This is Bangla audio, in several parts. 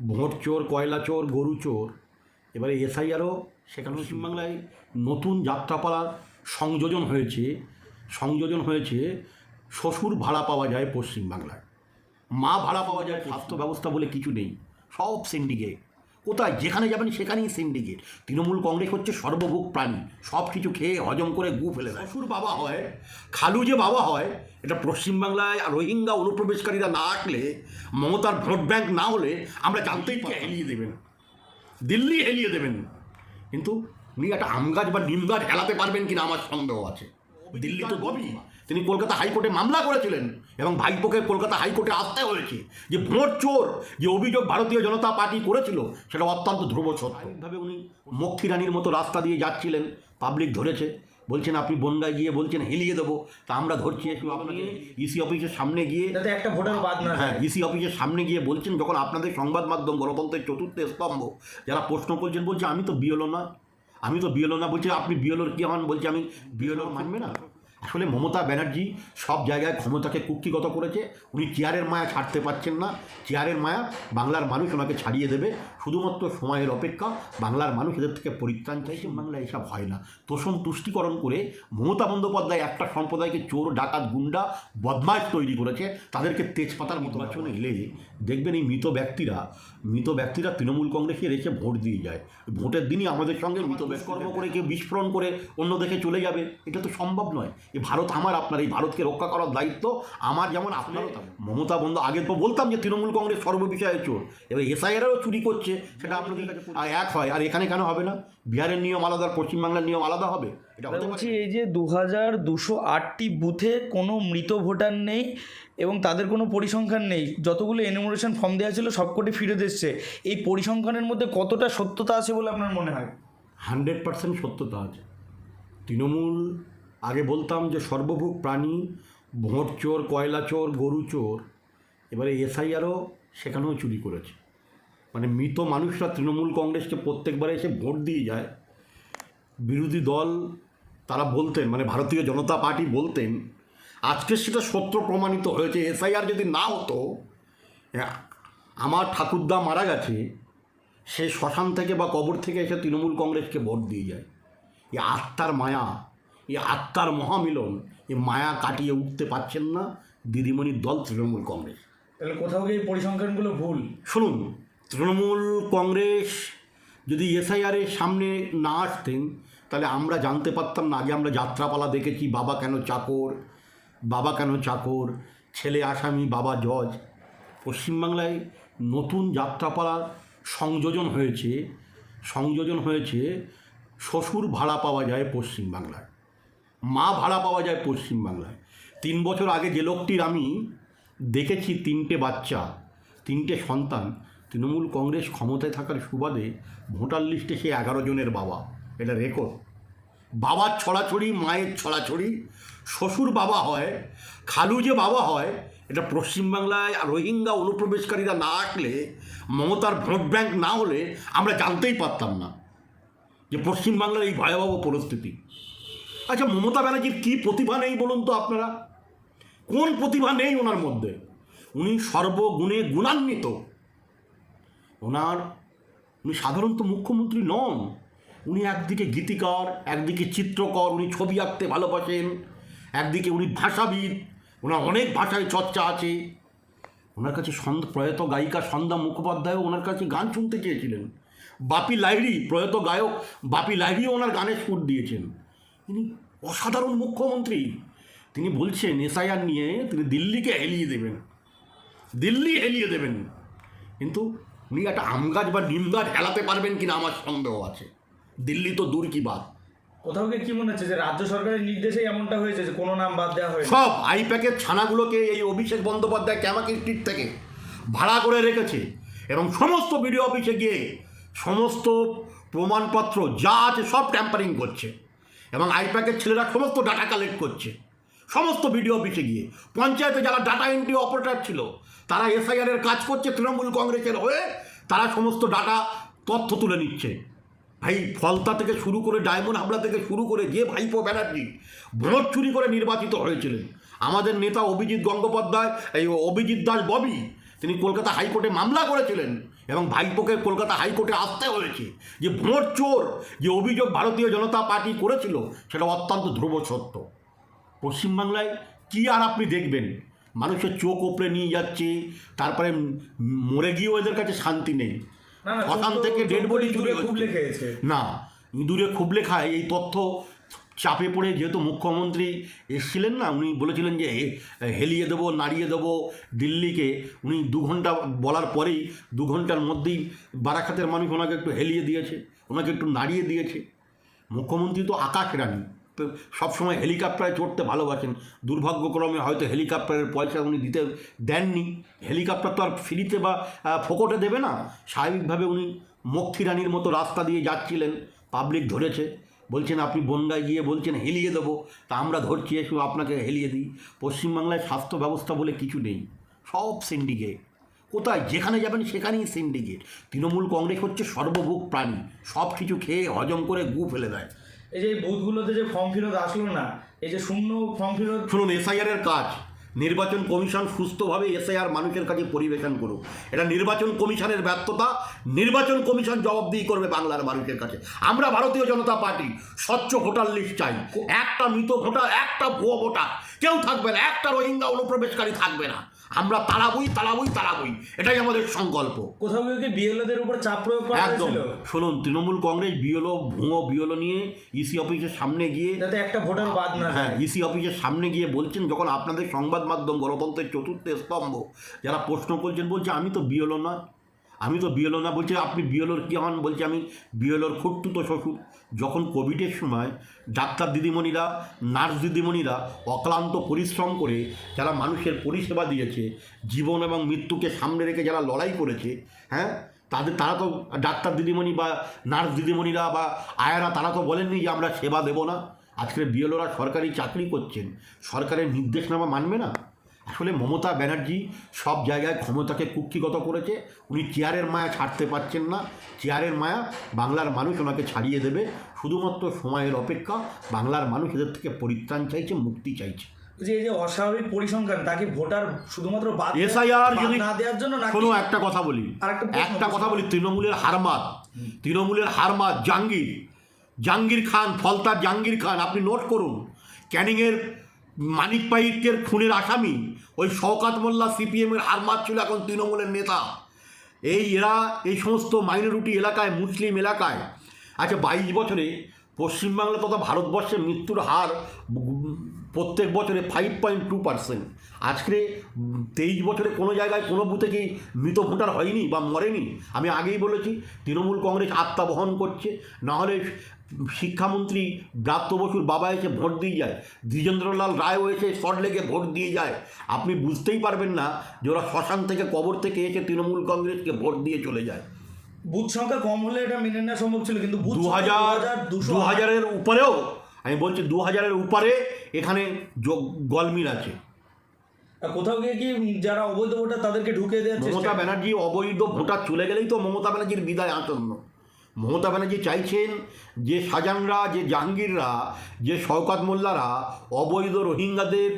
ভোট চোর, কয়লা চোর, গরু চোর, এবারে এসআইআরও সেখানে পশ্চিমবাংলায় নতুন যাত্রাপালার সংযোজন হয়েছে সংযোজন হয়েছে, শ্বশুর ভাড়া পাওয়া যায় পশ্চিমবাংলায়। মা ভাড়া পাওয়া যায় স্বাস্থ্য ব্যবস্থা বলে কিছু নেই, সব সিন্ডিকেট কোথায়? যেখানে যাবেন সেখানেই সিন্ডিকেট তৃণমূল কংগ্রেস হচ্ছে সর্বভোগ প্রাণী সব কিছু খেয়ে হজম করে গু ফেলে দেয়। শ্বশুর বাবা হয়, খালু যে বাবা হয় এটা পশ্চিমবাংলায় রোহিঙ্গা অনুপ্রবেশকারীরা না আসলে মমতার ভোট ব্যাংক না হলে আমরা জানতেই পারি হেলিয়ে দেবেন। দিল্লি হেলিয়ে দেবেন। কিন্তু উনি একটা আম গাছ বা নিম গাছ হেলাতে পারবেন কিনা আমার সন্দেহ আছে। দিল্লি তো গবি তিনি কলকাতা হাইকোর্টে মামলা করেছিলেন এবং ভাইপোকে কলকাতা হাইকোর্টে আসতে হয়েছে। যে ভোট চোর যে অভিযোগ ভারতীয় জনতা পার্টি করেছিল সেটা অত্যন্ত ধ্রুব সত্য। উনি মক্ষী রানীর মতো রাস্তা দিয়ে যাচ্ছিলেন পাবলিক ধরেছে। বলছেন আপনি বনগায় গিয়ে বলছেন হেলিয়ে দেবো। তা আমরা ধরছি একটু আপনাকে ইসি অফিসের সামনে গিয়ে একটা ভোটার বাদ না হ্যাঁ ইসি অফিসের সামনে গিয়ে বলছেন যখন আপনাদের সংবাদ মাধ্যম গণতন্ত্রের চতুর্থ স্তম্ভ যারা প্রশ্ন করছেন বলছে আমি তো বিয়েলো না। আমি তো বিয়েলো না বলছি আপনি বিয়েলোর কি হন? বলছি আমি বিয়েলোর মানবে না। আসলে মমতা ব্যানার্জি সব জায়গায় ক্ষমতাকে কুক্ষিগত করেছে। উনি চেয়ারের মায়া ছাড়তে পারছেন না। চেয়ারের মায়া বাংলার মানুষ ওনাকে ছাড়িয়ে দেবে। শুধুমাত্র সময়ের অপেক্ষা বাংলার মানুষ এদের থেকে পরিত্রাণ চাইছে। বাংলা এসব হয় না। তোষণ তুষ্টিকরণ করে মমতা বন্দ্যোপাধ্যায় একটা সম্প্রদায়কে চোর, ডাকাত, গুন্ডা, বদমাশ তৈরি করেছে। তাদেরকে তেজপাতার মতো বাচনে এলে দেখবেন এই মৃত ব্যক্তিরা মৃত ব্যক্তিরা তৃণমূল কংগ্রেসে রেখে ভোট দিয়ে যায়। ভোটের দিনই আমাদের সঙ্গে মৃত কর্ম করে কেউ বিস্ফোরণ করে অন্য দেশে চলে যাবে। এটা তো সম্ভব নয়। এই ভারত আমার আপনার এই ভারতকে রক্ষা করার দায়িত্ব আমার যেমন আপনারও মমতা বন্ধু আগে তো বলতাম যে তৃণমূল কংগ্রেস সর্ববিষয়ে চোর। এবার এসআইআরও চুরি করছে সেটা আপনাদের কাছে আর এক হয়। আর এখানে কেন হবে না? বিহারের নিয়ম আলাদা আর পশ্চিমবাংলার নিয়ম আলাদা হবে? এটা বলছি এই যে দু হাজার দুশো আটটি বুথে কোনো মৃত ভোটার নেই এবং তাদের কোনো পরিসংখ্যান নেই। যতগুলো এনুমারেশন ফর্ম দেওয়া ছিল সবকটি ফিরে এসছে। এই পরিসংখ্যানের মধ্যে কতটা সত্যতা আছে বলে আপনার মনে হয়? হান্ড্রেড পার্সেন্ট সত্যতা আছে। তৃণমূল আগে বলতাম যে সর্বভোগ প্রাণী, ভোট চোর, কয়লা চোর, গরু চোর, এবারে এসআইআরও সেখানেও চুরি করেছে। মানে মৃত মানুষরা তৃণমূল কংগ্রেসকে প্রত্যেকবারে এসে ভোট দিয়ে যায়। বিরোধী দল তারা বলতেন মানে ভারতীয় জনতা পার্টি বলতেন, আজকে সেটা সত্য প্রমাণিত হয়েছে, এসআইআর যদি না হতো আমার ঠাকুরদা মারা গেছে, সে শ্মশান থেকে বা কবর থেকে এসে তৃণমূল কংগ্রেসকে ভোট দিয়ে যায়। এই আত্মার মায়া। এই আত্মার মহামিলন এই মায়া কাটিয়ে উঠতে পারছেন না দিদিমণির দল তৃণমূল কংগ্রেস। তাহলে কোথাও গিয়ে এই পরিসংখ্যানগুলো ভুল। শুনুন তৃণমূল কংগ্রেস যদি এসআইআরের সামনে না আসতেন তাহলে আমরা জানতে পারতাম না আগে আমরা যাত্রাপালা দেখেছি বাবা কেন চাকর বাবা কেন চাকর ছেলে আসামি বাবা জজ। পশ্চিমবাংলায় নতুন যাত্রাপালার সংযোজন হয়েছে সংযোজন হয়েছে শ্বশুর ভাড়া পাওয়া যায় পশ্চিমবাংলায়। মা ভাড়া পাওয়া যায় পশ্চিমবাংলায়। তিন বছর আগে যে লোকটির আমি দেখেছি তিনটে বাচ্চা, তিনটে সন্তান, তৃণমূল কংগ্রেস ক্ষমতায় থাকার সুবাদে ভোটার লিস্টে সে এগারো জনের বাবা। এটা রেকর্ড। বাবার ছড়াছড়ি, মায়ের ছড়াছড়ি, শ্বশুর বাবা হয়, খালু যে বাবা হয়, এটা পশ্চিমবাংলায় রোহিঙ্গা অনুপ্রবেশকারীরা না আসলে, মমতার ভোট ব্যাংক না হলে আমরা জানতেই পারতাম না যে পশ্চিমবাংলার এই ভয়াবহ পরিস্থিতি। আচ্ছা মমতা ব্যানার্জির কী প্রতিভা নেই বলুন তো আপনারা? কোন প্রতিভা নেই ওনার মধ্যে? উনি সর্বগুণে গুণান্বিত। ওনার, উনি সাধারণত মুখ্যমন্ত্রী নন। উনি একদিকে গীতিকার, একদিকে চিত্রকর, উনি ছবি আঁকতে ভালোবাসেন, একদিকে উনি ভাষাবিদ। ওনার অনেক ভাষায় চর্চা আছে। ওনার কাছে সন্দ, প্রয়াত গায়িকা সন্ধ্যা মুখোপাধ্যায়ও ওনার কাছে গান শুনতে চেয়েছিলেন। বাপি লাহিড়ি, প্রয়াত গায়ক বাপি লাহিড়িও ওনার গানের সুর দিয়েছেন। তিনি অসাধারণ মুখ্যমন্ত্রী। তিনি বলছেন এসআইআর নিয়ে তিনি দিল্লিকে হেলিয়ে দেবেন। দিল্লি হেলিয়ে দেবেন। কিন্তু উনি একটা আম গাছ বা নিম গাছ হেলাতে পারবেন কিনা আমার সন্দেহ আছে। দিল্লি তো দূর কি বাদ কোথাও গিয়ে কি মনে হচ্ছে যে রাজ্য সরকারের নির্দেশেই এমনটা হয়েছে যে কোনো নাম বাদ দেওয়া হয়েছে সব আইপ্যাকের ছানাগুলোকে এই অভিষেক বন্দ্যোপাধ্যায় ক্যামাকি স্ট্রিট থেকে ভাড়া করে রেখেছে। এবং সমস্ত বিডিও অফিসে গিয়ে সমস্ত প্রমাণপত্র যা আছে সব ট্যাম্পারিং করছে। এবং আইপ্যাকের ছেলেরা সমস্ত ডাটা কালেক্ট করছে। সমস্ত বিডিও অফিসে গিয়ে। পঞ্চায়েতে যারা ডাটা এন্ট্রি অপারেটার ছিল, তারা এসআইআরের কাজ করছে, তৃণমূল কংগ্রেসের হয়ে তারা সমস্ত ডাটা তথ্য তুলে নিচ্ছে। ভাই, ফলতা থেকে শুরু করে ডায়মন্ড হামলা থেকে শুরু করে যে ভাইপো ব্যানার্জি ভোট চুরি করে নির্বাচিত হয়েছিলেন। আমাদের নেতা অভিজিৎ গঙ্গোপাধ্যায়, এই অভিজিৎ দাস ববি, তিনি কলকাতা হাইকোর্টে মামলা করেছিলেন। এবং ভাইপোকে কলকাতা হাইকোর্টে আসতে হয়েছে। যে ভোট চোর যে অভিযোগ ভারতীয় জনতা পার্টি করেছিল সেটা অত্যন্ত ধ্রুব সত্য। পশ্চিমবাংলায় কি আর আপনি দেখবেন? মানুষের চোখ ওপরে নিয়ে যাচ্ছে তারপরে মরে গিয়েও এদের কাছে শান্তি নেই। থেকে ডেড বডি খেয়েছে। না ইঁদুরে খুবলে খায় এই তথ্য চাপে পড়ে যেহেতু মুখ্যমন্ত্রী এসেছিলেন না, উনি বলেছিলেন যে হেলিয়ে দেবো, নাড়িয়ে দেবো দিল্লিকে। উনি দু ঘণ্টা বলার পরেই, দু ঘণ্টার মধ্যেই বারাখাতের মানুষ ওনাকে একটু হেলিয়ে দিয়েছে, ওনাকে একটু নাড়িয়ে দিয়েছে। মুখ্যমন্ত্রী তো আকাশ রানী, তো সবসময় হেলিকপ্টারে চড়তে ভালোবাসেন। দুর্ভাগ্যক্রমে হয়তো হেলিকপ্টারের পয়সা উনি দিতে দেননি। হেলিকপ্টার তো আর ফ্রিতে বা ফোকটে দেবে না। স্বাভাবিকভাবে উনি মক্ষী রানীর মতো রাস্তা দিয়ে যাচ্ছিলেন, পাবলিক ধরেছে। বলছেন আপনি বনগায় গিয়ে বলছেন হেলিয়ে দেবো। তা আমরা ধরছি একটু আপনাকে হেলিয়ে দিই। পশ্চিমবাংলায় স্বাস্থ্য ব্যবস্থা বলে কিছু নেই। সব সিন্ডিকেট কোথায়? যেখানে যাবেন সেখানেই সিন্ডিকেট তৃণমূল কংগ্রেস হচ্ছে সর্বভোগ প্রাণী। সব কিছু খেয়ে হজম করে গু ফেলে দেয়। এই যে বুথগুলোতে যে ফর্ম ফেরত আসলো না এই যে শূন্য ফর্ম ফেরত শুনুন এসআইআর এর কাজ। নির্বাচন কমিশন সুস্থভাবে এসে আর মানুষের কাছে পরিবেশন করুক। এটা নির্বাচন কমিশনের ব্যর্থতা, নির্বাচন কমিশন জবাবদিহি করবে বাংলার মানুষের কাছে। আমরা ভারতীয় জনতা পার্টি, স্বচ্ছ ভোটার লিস্ট চাই। একটা মৃত ভোটার, একটা ভুয়ো ভোটার। কেউ থাকবে না, একটা রোহিঙ্গা অনুপ্রবেশকারী থাকবে না। আমরা তাড়াবই তাড়াবই তাড়াবই এটাই আমাদের সংকল্প। কোথাও কি বিএলওদের উপর চাপ প্রয়োগ করা একদম। শুনুন তৃণমূল কংগ্রেস বিএলও ভুঙো বিএলও নিয়ে ইসি অফিসের সামনে গিয়ে যাতে একটা ভোটার বাদ না হ্যাঁ ইসি অফিসের সামনে গিয়ে বলছেন যখন আপনাদের সংবাদ মাধ্যম গণতন্ত্রের চতুর্থ স্তম্ভ যারা প্রশ্ন করছেন বলছে আমি তো বিএলও নয়। আমি তো বিএলও না, বলছি আপনি বিএলওর কী হন? বলছে আমি বিএলওর খুঁটতুতো শ্বশুর। যখন কোভিডের সময় ডাক্তার দিদিমণিরা, নার্স দিদিমণিরা অক্লান্ত পরিশ্রম করে যারা মানুষের পরিষেবা দিয়েছে, জীবন এবং মৃত্যুকে সামনে রেখে যারা লড়াই করেছে হ্যাঁ? তাদের, তারা তো ডাক্তার দিদিমণি বা নার্স দিদিমণিরা বা আয়ারা, তারা তো বলেননি যে আমরা সেবা দেবো না। আজকের বিএলওরা সরকারি চাকরি করছেন। সরকারের নির্দেশনামা মানবে না? আসলে মমতা ব্যানার্জি সব জায়গায় ক্ষমতাকে কুক্ষিগত করেছে। উনি চেয়ারের মায়া ছাড়তে পারছেন না। চেয়ারের মায়া বাংলার মানুষ ওনাকে ছাড়িয়ে দেবে। শুধুমাত্র সময়ের অপেক্ষা বাংলার মানুষ এদের থেকে পরিত্রাণ চাইছে মুক্তি চাইছে। যে এই যে অস্বাভাবিক পরিসংখ্যান তাকে ভোটার শুধুমাত্র এসআইআর যদি না দেওয়ার জন্য শোনো একটা কথা বলি। একটা কথা বলি তৃণমূলের হারমাত তৃণমূলের হারমাত জাহাঙ্গীর। জাহাঙ্গীর খান ফলতার জাহাঙ্গীর খান আপনি নোট করুন। ক্যানিংয়ের মানিক পাইকের খুনের আসামি, ওই শওকাত মোল্লা সিপিএমের হারমাত ছিল এখন তৃণমূলের নেতা। এই এরা, এই সমস্ত মাইনরিটি এলাকায়, মুসলিম এলাকায় আচ্ছা বাইশ বছরে পশ্চিমবাংলা তথা ভারতবর্ষে মৃত্যুর হার প্রত্যেক বছরে ফাইভ পয়েন্ট টু পার্সেন্ট আজকে তেইশ বছরে কোনো জায়গায়, কোনো বুথে কি মৃত ভোটার হয়নি বা মরেনি? আমি আগেই বলেছি, তৃণমূল কংগ্রেস আত্মা বহন করছে, নাহলে শিক্ষামন্ত্রী ব্রাত্য বসুর বাবা এসে ভোট দিয়ে যায় দ্বিজেন্দ্রলাল রায়ও এসে সল্টলেকে ভোট দিয়ে যায়। আপনি বুঝতেই পারবেন না যে ওরা শ্মশান থেকে কবর থেকে এসে তৃণমূল কংগ্রেসকে ভোট দিয়ে চলে যায়। বুথ সংখ্যা কম হলে এটা মেনে নেওয়া সম্ভব ছিল কিন্তু দু হাজার 2200 দু হাজারের উপরেও আমি বলছি দু হাজারের উপরে এখানে যোগ গলমিল আছে। আর কোথাও গিয়ে কি যারা অবৈধ ভোটার তাদেরকে ঢুকে চেষ্টা মমতা ব্যানার্জি অবৈধ ভোটার চলে গেলেই তো মমতা ব্যানার্জির বিদায় আসন্ন মমতা ব্যানার্জি চাইছেন যে শাহজাহানরা, যে জাহাঙ্গীররা, যে শওকাত মোল্লারা অবৈধ রোহিঙ্গাদের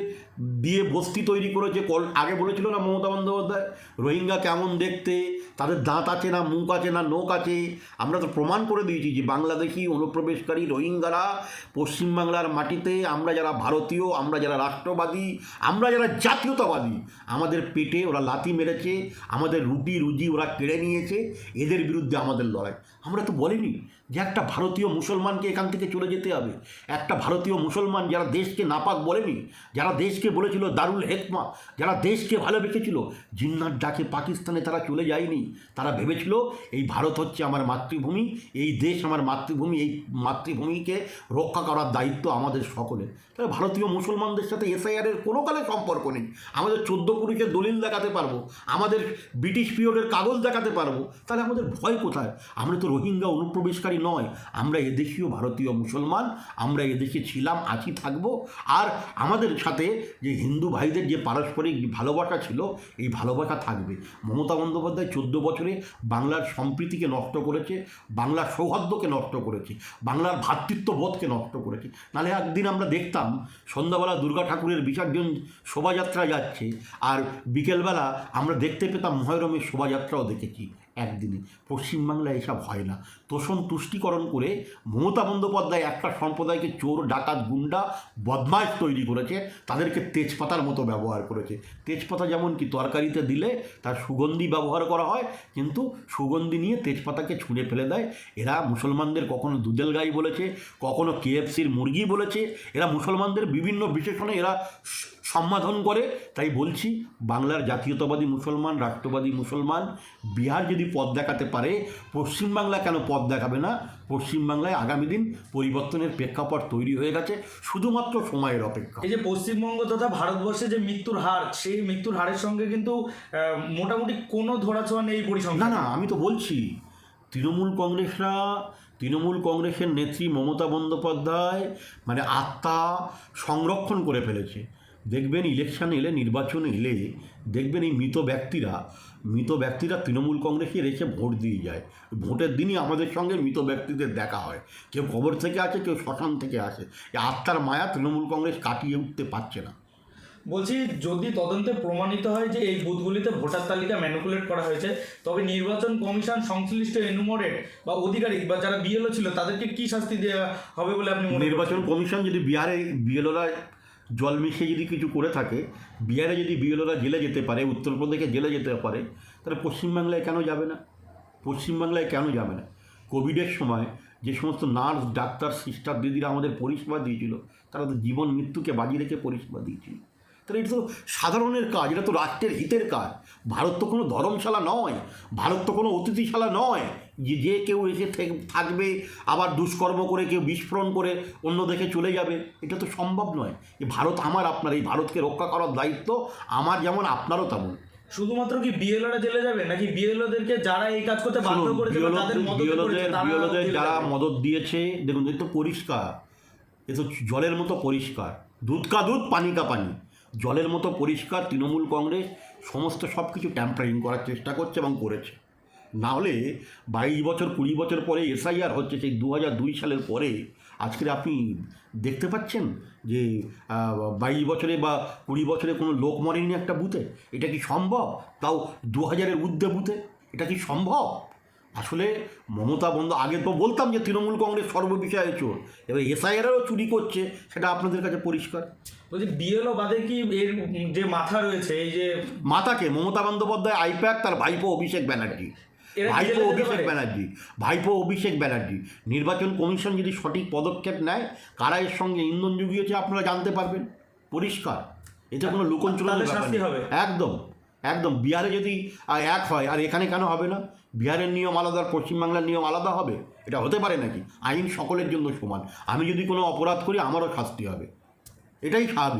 দিয়ে বস্তি তৈরি করেছে। কল, আগে বলেছিল না মমতা বন্দ্যোপাধ্যায়? রোহিঙ্গা কেমন দেখতে? তাদের দাঁত আছে না, মুখ আছে না নোক আছে? আমরা তো প্রমাণ করে দিয়েছি যে বাংলাদেশি অনুপ্রবেশকারী রোহিঙ্গারা পশ্চিমবাংলার মাটিতে, আমরা যারা ভারতীয়, আমরা যারা রাষ্ট্রবাদী, আমরা যারা জাতীয়তাবাদী, আমাদের পেটে ওরা লাথি মেরেছে, আমাদের রুটি রুজি ওরা কেড়ে নিয়েছে, এদের বিরুদ্ধে আমাদের লড়াই। আমরা তো বলিনি যে একটা ভারতীয় মুসলমানকে এখান থেকে চলে যেতে হবে। একটা ভারতীয় মুসলমান যারা দেশকে নাপাক বলেনি, যারা দেশকে বলেছিল দারুল হেকমা, যারা দেশকে ভালোবেসেছিল জিন্নার ডাকে পাকিস্তানে তারা চলে যায়নি, তারা ভেবেছিল এই ভারত হচ্ছে আমার মাতৃভূমি, এই দেশ আমার মাতৃভূমি, এই মাতৃভূমিকে রক্ষা করার দায়িত্ব আমাদের সকলের। তাহলে ভারতীয় মুসলমানদের সাথে এসআইআরের কোনো কালে সম্পর্ক নেই। আমাদের চোদ্দ পুরুষের দলিল দেখাতে পারব, আমাদের ব্রিটিশ পিরিয়ডের কাগজ দেখাতে পারব, তাহলে আমাদের ভয় কোথায়? আমরা তো রোহিঙ্গা অনুপ্রবেশকারী নয়। আমরা এদেশীয় ভারতীয় মুসলমান, আমরা এদেশে ছিলাম, আছি, থাকব। আর আমাদের সাথে যে হিন্দু ভাইদের যে পারস্পরিক ভালোবাসা ছিল, এই ভালোবাসা থাকবে। মমতা বন্দ্যোপাধ্যায় চোদ্দ বছরে বাংলার সম্প্রীতিকে নষ্ট করেছে, বাংলার সৌহার্দ্যকে নষ্ট করেছে, বাংলার ভ্রাতৃত্ববোধকে নষ্ট করেছে। নাহলে একদিন আমরা দেখতাম, সন্ধ্যাবেলা দুর্গা ঠাকুরের বিসর্জন শোভাযাত্রা যাচ্ছে, আর বিকেলবেলা আমরা দেখতে পেতাম মহরমের শোভাযাত্রাও দেখেছি। একদিনে। পশ্চিমবাংলায় এসব হয় না। তোষণ তুষ্টিকরণ করে মমতা বন্দ্যোপাধ্যায় একটা সম্প্রদায়কে চোর, ডাকাত, গুন্ডা, বদমাশ তৈরি করেছে। তাদেরকে তেজপাতার মতো ব্যবহার করেছে। তেজপাতা যেমন কি তরকারিতে দিলে তার সুগন্ধি ব্যবহার করা হয়, কিন্তু সুগন্ধি নিয়ে তেজপাতাকে ছুঁড়ে ফেলে দেয়। এরা মুসলমানদের কখনো দুধেল গাই বলেছে, কখনো কেএফসির মুরগি বলেছে। এরা মুসলমানদের বিভিন্ন বিশেষণে এরা স- সম্বোধন করে তাই বলছি বাংলার জাতীয়তাবাদী মুসলমান রাষ্ট্রবাদী মুসলমান বিহার যদি পথ দেখাতে পারে পশ্চিমবাংলা কেন পথ দেখাবে না? পশ্চিমবাংলায় আগামী দিন পরিবর্তনের প্রেক্ষাপট তৈরি হয়ে গেছে শুধুমাত্র সময়ের অপেক্ষা। এই যে পশ্চিমবঙ্গ তথা ভারতবর্ষে যে মৃত্যুর হার সেই মৃত্যুর হারের সঙ্গে কিন্তু মোটামুটি কোনো ধরাছোঁয়া নেই এই না না আমি তো বলছি তৃণমূল কংগ্রেসরা তৃণমূল কংগ্রেসের নেত্রী মমতা বন্দ্যোপাধ্যায় মানে আত্মা সংরক্ষণ করে ফেলেছে। দেখবেন ইলেকশন এলে নির্বাচন এলে দেখবেন এই মৃত ব্যক্তিরা মৃত ব্যক্তিরা তৃণমূল কংগ্রেসে রেখে ভোট দিয়ে যায়। ভোটের দিনই আমাদের সঙ্গে মৃত ব্যক্তিদের দেখা হয়। কেউ কবর থেকে আসে কেউ শ্মশান থেকে আসে। এই আত্মার মায়া তৃণমূল কংগ্রেস কাটিয়ে উঠতে পারছে না। বলছি যদি তদন্তে প্রমাণিত হয় যে এই বুথগুলিতে ভোটার তালিকা ম্যানিপুলেট করা হয়েছে তবে নির্বাচন কমিশন সংশ্লিষ্ট এনুমোরেট বা অধিকারিক বা যারা বিএলও ছিল তাদেরকে কি শাস্তি দেওয়া হবে বলে আপনি নির্বাচন কমিশন যদি বিহারে বিএলওরা জল মিশিয়ে যদি কিছু করে থাকে, বিহারে যদি বিএলওরা জেলে যেতে পারে, উত্তরপ্রদেশে জেলে যেতে পারে, তাহলে পশ্চিমবাংলায় কেন যাবে না? পশ্চিমবাংলায় কেন যাবে না? কোভিডের সময় যে সমস্ত নার্স, ডাক্তার, সিস্টার, দিদিরা আমাদের পরিষেবা দিয়েছিল, তারা তো জীবন মৃত্যুকে বাজি রেখে পরিষেবা দিয়েছিল। তাহলে এটা তো সাধারণের কাজ, এটা তো রাষ্ট্রের হিতের কাজ। ভারত তো কোনো ধর্মশালা নয়, ভারত তো কোনো অতিথিশালা নয়। যে যে কেউ এসে থাকবে আবার দুষ্কর্ম করে কেউ বিস্ফোরণ করে অন্য দেশে চলে যাবে এটা তো সম্ভব নয়। এই ভারত আমার আপনার এই ভারতকে রক্ষা করার দায়িত্ব আমার যেমন আপনারও তেমন। শুধুমাত্র কি বিএলওরা জেলে যাবে? নাকি বিএলওদেরকে যারা এই কাজ করতে বাধ্য করেছে বা যাদের মদতে করেছে বিয়লদের তারা বিয়লদের জেলে যারা মদত দিয়েছে দেখুন এ তো পরিষ্কার। এ তো জলের মতো পরিষ্কার। দুধ কা দুধ পানি কা পানি। জলের মতো পরিষ্কার তৃণমূল কংগ্রেস সমস্ত সব কিছু ট্যাম্পারিং করার চেষ্টা করছে এবং করেছে। না হলে বাইশ বছর কুড়ি বছর পরে এসআইআর হচ্ছে সেই দু হাজার দুই সালের পরে আজকে আপনি দেখতে পাচ্ছেন যে বাইশ বছরে বা কুড়ি বছরে কোনো লোক মরেনি একটা বুথে? এটা কি সম্ভব? তাও দু হাজারের ঊর্ধ্বে বুথে? এটা কি সম্ভব? আসলে মমতা বন্দ আগে তো বলতাম যে তৃণমূল কংগ্রেস সর্ববিষয়ে চোর এবার এসআইআরও চুরি করছে সেটা আপনাদের কাছে পরিষ্কার। বলছি বিএলও বাদে কি এর যে মাথা রয়েছে এই যে মাতাকে মমতা বন্দ্যোপাধ্যায় আইপ্যাক তার ভাইপো অভিষেক ব্যানার্জি। ভাইপো অভিষেক? ব্যানার্জি ভাইপো অভিষেক ব্যানার্জি। নির্বাচন কমিশন যদি সঠিক পদক্ষেপ নেয় কারা এর সঙ্গে ইন্ধন জুগিয়েছে আপনারা জানতে পারবেন। পরিষ্কার। এটা কোনো তাদের ব্যাপার হবে? একদম একদম। বিহারে যদি এক হয় আর এখানে কেন হবে না? বিহারের নিয়ম আলাদা আর পশ্চিমবাংলার নিয়ম আলাদা হবে? এটা হতে পারে নাকি? আইন সকলের জন্য সমান। আমি যদি কোনো অপরাধ করি আমারও শাস্তি হবে। এটাই স্বাভাবিক।